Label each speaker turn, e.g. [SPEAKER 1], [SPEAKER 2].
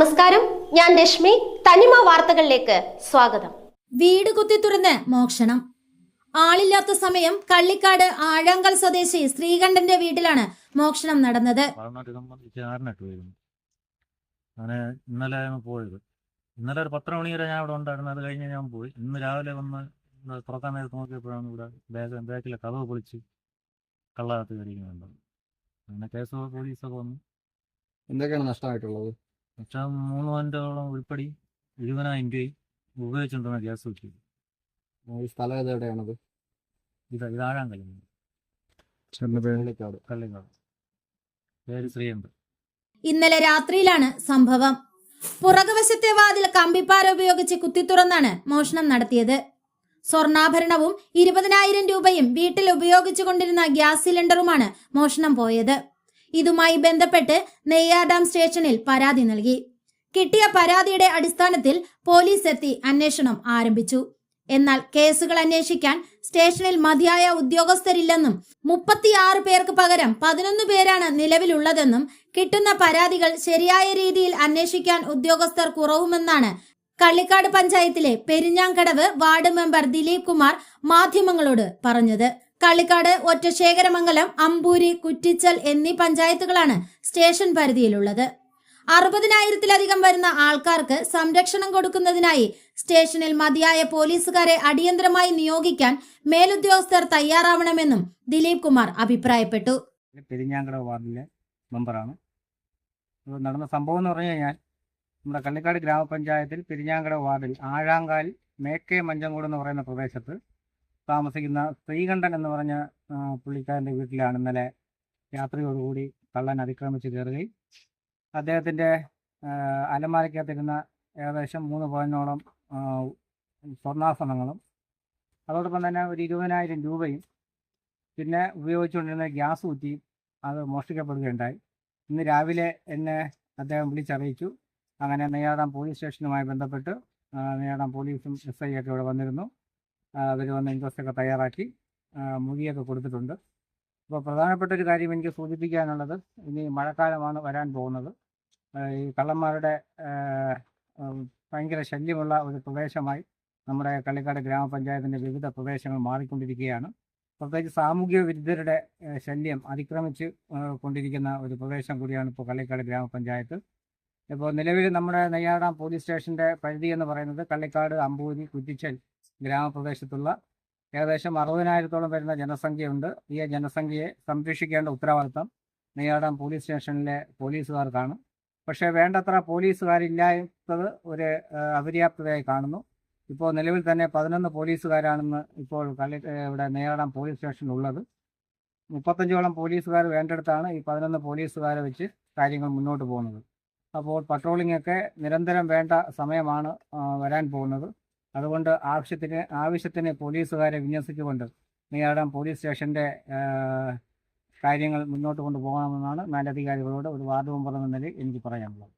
[SPEAKER 1] നമസ്കാരം. ഞാൻ രശ്മി. തനിമ വാർത്തകളിലേക്ക് സ്വാഗതം.
[SPEAKER 2] വീട് കുത്തി തുറന്ന് മോക്ഷണം. ആളില്ലാത്ത സമയം കള്ളിക്കാട് ആഴങ്കൽ സ്വദേശി ശ്രീകണ്ഠന്റെ വീട്ടിലാണ് മോക്ഷണം നടന്നത്.
[SPEAKER 3] അങ്ങനെ ഇന്നലെ പോയത്. ഇന്നലെ ഒരു പത്ര മണി വരെ ഞാൻ ഇവിടെ ഉണ്ടായിരുന്നു. അത് കഴിഞ്ഞ് ഞാൻ പോയി. ഇന്ന് രാവിലെ വന്ന് തുറക്കാൻ നേരത്ത് നോക്കിയപ്പോഴാണ് ഇവിടെ ബാഗ് ബാക്കിലെ കഥവ് പൊളിച്ച് കള്ളകത്ത് കയറിക്കുന്നുണ്ട് അങ്ങനെ കേസ് പോലീസൊക്കെ വന്നു.
[SPEAKER 4] എന്തൊക്കെയാണ് നഷ്ടമായിട്ടുള്ളത്?
[SPEAKER 3] പക്ഷേ മൂന്ന് പോയിന്റോളം ഉൾപ്പെടി എഴുപതിനായിരം രൂപയും ഉപയോഗിച്ചുകൊണ്ടിരുന്ന ഗ്യാസ് കുറ്റി
[SPEAKER 4] ഈ സ്ഥലം ഏത് എവിടെയാണത്?
[SPEAKER 3] ഇത് ഇതാഴാൻ കഴിയുന്നത് പേര്? ശ്രീയുണ്ട്
[SPEAKER 2] ഇന്നലെ രാത്രിയിലാണ് സംഭവം. പുറകുവശത്തെ വാതിൽ കമ്പിപ്പാര ഉപയോഗിച്ച് കുത്തിത്തുറന്നാണ് മോഷണം നടത്തിയത്. സ്വർണാഭരണവും ഇരുപതിനായിരം രൂപയും വീട്ടിൽ ഉപയോഗിച്ചുകൊണ്ടിരുന്ന ഗ്യാസ് സിലിണ്ടറുമാണ് മോഷണം പോയത്. ഇതുമായി ബന്ധപ്പെട്ട് നെയ്യാർഡാം സ്റ്റേഷനിൽ പരാതി നൽകി. കിട്ടിയ പരാതിയുടെ അടിസ്ഥാനത്തിൽ പോലീസ് എത്തി അന്വേഷണം ആരംഭിച്ചു. എന്നാൽ കേസുകൾ അന്വേഷിക്കാൻ സ്റ്റേഷനിൽ മതിയായ ഉദ്യോഗസ്ഥരില്ലെന്നും മുപ്പത്തിയാറ് പേർക്ക് പകരം പതിനൊന്ന് പേരാണ് നിലവിലുള്ളതെന്നും കിട്ടുന്ന പരാതികൾ ശരിയായ രീതിയിൽ അന്വേഷിക്കാൻ ഉദ്യോഗസ്ഥർ കുറവുമെന്നാണ് കള്ളിക്കാട് പഞ്ചായത്തിലെ പെരിഞ്ഞാങ്കടവ് വാർഡ് മെമ്പർ ദിലീപ് കുമാർ മാധ്യമങ്ങളോട് പറഞ്ഞത്. കള്ളിക്കാട് ഒറ്റശേഖരമംഗലം അമ്പൂരി കുറ്റിച്ചൽ എന്നീ പഞ്ചായത്തുകളാണ് സ്റ്റേഷൻ പരിധിയിലുള്ളത്. അറുപതിനായിരത്തിലധികം വരുന്ന ആൾക്കാർക്ക് സംരക്ഷണം കൊടുക്കുന്നതിനായി സ്റ്റേഷനിൽ മതിയായ പോലീസുകാരെ അടിയന്തരമായി നിയോഗിക്കാൻ മേലുദ്യോഗസ്ഥർ തയ്യാറാവണമെന്നും ദിലീപ് കുമാർ അഭിപ്രായപ്പെട്ടു.
[SPEAKER 3] പെരിഞ്ഞാങ്കട വാർഡിലെ മെമ്പറാണ് നടന്ന സംഭവം എന്ന് പറഞ്ഞു കഴിഞ്ഞാൽ നമ്മുടെ കള്ളിക്കാട് ഗ്രാമപഞ്ചായത്തിൽ പെരിഞ്ഞാങ്കട വാർഡിൽ ആഴാങ്കാൽ മേക്കെ മഞ്ചങ്കോട് എന്ന് പറയുന്ന പ്രദേശത്ത് താമസിക്കുന്ന ശ്രീകണ്ഠൻ എന്ന് പറഞ്ഞ പുള്ളിക്കാരന്റെ വീട്ടിലാണ് ഇന്നലെ രാത്രിയോടുകൂടി കള്ളൻ അതിക്രമിച്ച് കയറുകയും അദ്ദേഹത്തിന്റെ അലമാരയ്ക്കകത്തിരുന്ന ഏകദേശം മൂന്ന് പവനോളം സ്വർണാഭരണങ്ങളും അതോടൊപ്പം തന്നെ ഒരു ഇരുപതിനായിരം രൂപയും പിന്നെ ഉപയോഗിച്ചുകൊണ്ടിരുന്ന ഗ്യാസ് കുറ്റിയും അത് മോഷ്ടിക്കപ്പെടുകയുണ്ടായി. ഇന്ന് രാവിലെ എന്നെ അദ്ദേഹം വിളിച്ചറിയിച്ചു. അങ്ങനെ നെയ്യാടാം പോലീസ് സ്റ്റേഷനുമായി ബന്ധപ്പെട്ട് ആ, നെയ്യാടാം പോലീസും എസ് ഐ ഒക്കെ ഇവിടെ വന്നിരുന്നു. അവർ വന്ന് ഇൻട്രസ്റ്റ് ഒക്കെ തയ്യാറാക്കി ആ, കൊടുത്തിട്ടുണ്ട്. അപ്പോൾ പ്രധാനപ്പെട്ട ഒരു കാര്യം എനിക്ക് സൂചിപ്പിക്കാനുള്ളത് ഇനി മഴക്കാലമാണ് വരാൻ പോകുന്നത്. ഈ കള്ളന്മാരുടെ ഭയങ്കര ശല്യമുള്ള ഒരു പ്രദേശമായി നമ്മുടെ കള്ളിക്കാട് ഗ്രാമപഞ്ചായത്തിന്റെ വിവിധ പ്രദേശങ്ങൾ മാറിക്കൊണ്ടിരിക്കുകയാണ്. പ്രത്യേകിച്ച് സാമൂഹിക വിരുദ്ധരുടെ ശല്യം അതിക്രമിച്ച് കൊണ്ടിരിക്കുന്ന ഒരു പ്രദേശം കൂടിയാണ് ഇപ്പോൾ കള്ളിക്കാട് ഗ്രാമപഞ്ചായത്ത്. ഇപ്പോൾ നിലവിൽ നമ്മുടെ നെയ്യാറാം പോലീസ് സ്റ്റേഷന്റെ പരിധി എന്ന് പറയുന്നത് കള്ളിക്കാട് അമ്പൂരി കുറ്റിച്ചൽ ഗ്രാമപ്രദേശത്തുള്ള ഏകദേശം അറുപതിനായിരത്തോളം വരുന്ന ജനസംഖ്യയുണ്ട്. ഈ ജനസംഖ്യയെ സംരക്ഷിക്കേണ്ട ഉത്തരവാദിത്തം നെയ്യാടം പോലീസ് സ്റ്റേഷനിലെ പോലീസുകാർക്കാണ് പക്ഷേ വേണ്ടത്ര പോലീസുകാരില്ലാത്തത് ഒരു അപര്യാപ്തതയായി കാണുന്നു. ഇപ്പോൾ നിലവിൽ തന്നെ പതിനൊന്ന് പോലീസുകാരാണെന്ന് ഇപ്പോൾ ഏഹ് ഇവിടെ നെയ്യാടം പോലീസ് സ്റ്റേഷനിലുള്ളത്. മുപ്പത്തഞ്ചോളം പോലീസുകാർ വേണ്ടെടുത്താണ് ഈ പതിനൊന്ന് പോലീസുകാരെ വെച്ച് കാര്യങ്ങൾ മുന്നോട്ട് പോകുന്നത്. അപ്പോൾ പട്രോളിംഗ് ഒക്കെ നിരന്തരം വേണ്ട സമയമാണ് വരാൻ പോകുന്നത്. അതുകൊണ്ട് ആവശ്യത്തിന് ആവശ്യത്തിന് പോലീസുകാരെ വിന്യസിച്ചുകൊണ്ട് നെയ്യാടാം പോലീസ് സ്റ്റേഷന്റെ കാര്യങ്ങൾ മുന്നോട്ട് കൊണ്ടുപോകണമെന്നാണ് മേലധികാരികളോട് ഒരു വാർഡ് മെമ്പർ എന്ന നിലയിൽ എനിക്ക് പറയാനുള്ളത്.